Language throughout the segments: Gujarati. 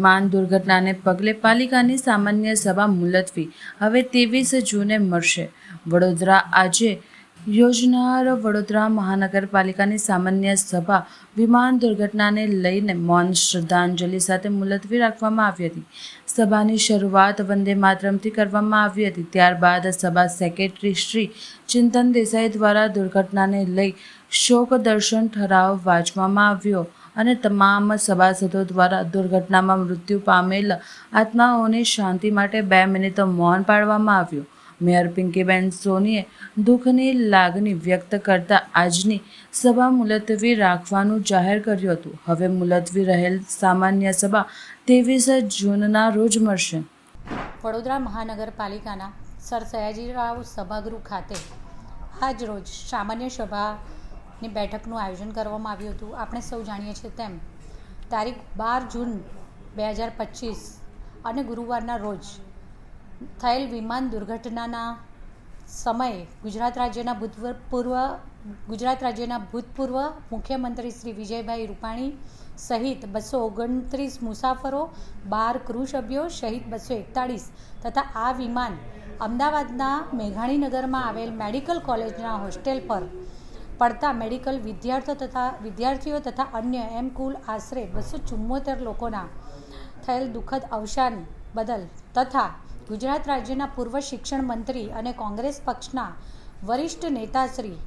વિમાન દુર્ઘટનાને પગલે પાલિકાની સામાન્ય સભા મુલતવી. હવે ત્રેવીસ જૂને મળશે. વડોદરા આજે યોજનાર વડોદરા મહાનગરપાલિકાની સામાન્ય સભા વિમાન દુર્ઘટનાને લઈને મૌન શ્રદ્ધાંજલિ સાથે મુલતવી રાખવામાં આવી હતી. સભાની શરૂઆત વંદે માતરમથી કરવામાં આવી હતી. ત્યારબાદ સભા સેક્રેટરી શ્રી ચિંતન દેસાઈ દ્વારા દુર્ઘટનાને લઈ શોક દર્શન ઠરાવ વાંચવામાં આવ્યો. અને તમામ સભાસદો દ્વારા દુર્ઘટનામાં મૃત્યુ પામેલ આત્માઓની શાંતિ માટે બે મિનિટ મૌન પાડવામાં આવ્યું. મેયર પિંકીબેન સોનીએ દુઃખની લાગણી વ્યક્ત કરતા આજની સભા મુલતવી રાખવાનું જાહેર કર્યું હતું. હવે મુલતવી રહેલ સામાન્ય સભા ત્રેવીસ જૂનના રોજ મળશે. વડોદરા મહાનગરપાલિકાના સર સયાજીરાવ સભાગૃહ ખાતે આજ રોજ સામાન્ય સભાની બેઠકનું આયોજન કરવામાં આવ્યું હતું. આપણે સૌ જાણીએ છીએ તેમ તારીખ બાર જૂન બે હજાર પચીસ અને ગુરુવારના રોજ થયેલ વિમાન દુર્ઘટનાના સમયે ગુજરાત રાજ્યના ભૂતપૂર્વ ગુજરાત રાજ્યના ભૂતપૂર્વ મુખ્યમંત્રી શ્રી વિજયભાઈ રૂપાણી સહિત બસો ઓગણત્રીસ મુસાફરો, બાર ક્રૂ સભ્યો સહિત બસો એકતાળીસ તથા આ વિમાન અમદાવાદના મેઘાણીનગરમાં આવેલ મેડિકલ કોલેજના હોસ્ટેલ પર પડતા મેડિકલ વિદ્યાર્થીઓ તથા વિદ્યાર્થીઓ તથા અન્ય એમ કુલ આશરે બસો ચુમ્મોતેર લોકોના થયેલ દુઃખદ અવસાન બદલ તથા ગુજરાત રાજ્યના પૂર્વ શિક્ષણ મંત્રી અને કોંગ્રેસ પક્ષના વરિષ્ઠ નેતા શ્રી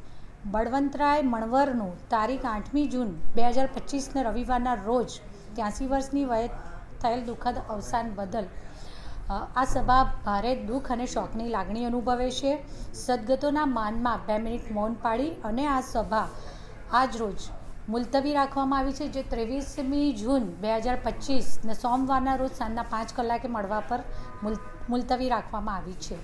બળવંતરાય મણવરનું તારીખ આઠમી જૂન બે હજાર પચીસને રવિવારના રોજ ત્યાંસી વર્ષની વયે થયેલ દુઃખદ અવસાન બદલ આ સભા ભારે દુઃખ અને શોકની લાગણી અનુભવે છે. સદગતોના માનમાં બે મિનિટ મૌન પાડી અને આ સભા આજ રોજ મુલતવી રાખવામાં આવી છે, જે ત્રેવીસમી જૂન બે હજાર પચીસ ને સોમવારના રોજ સાંજના પાંચ કલાકે મળવા પર મુલ, મુલતવી રાખવામાં આવી છે.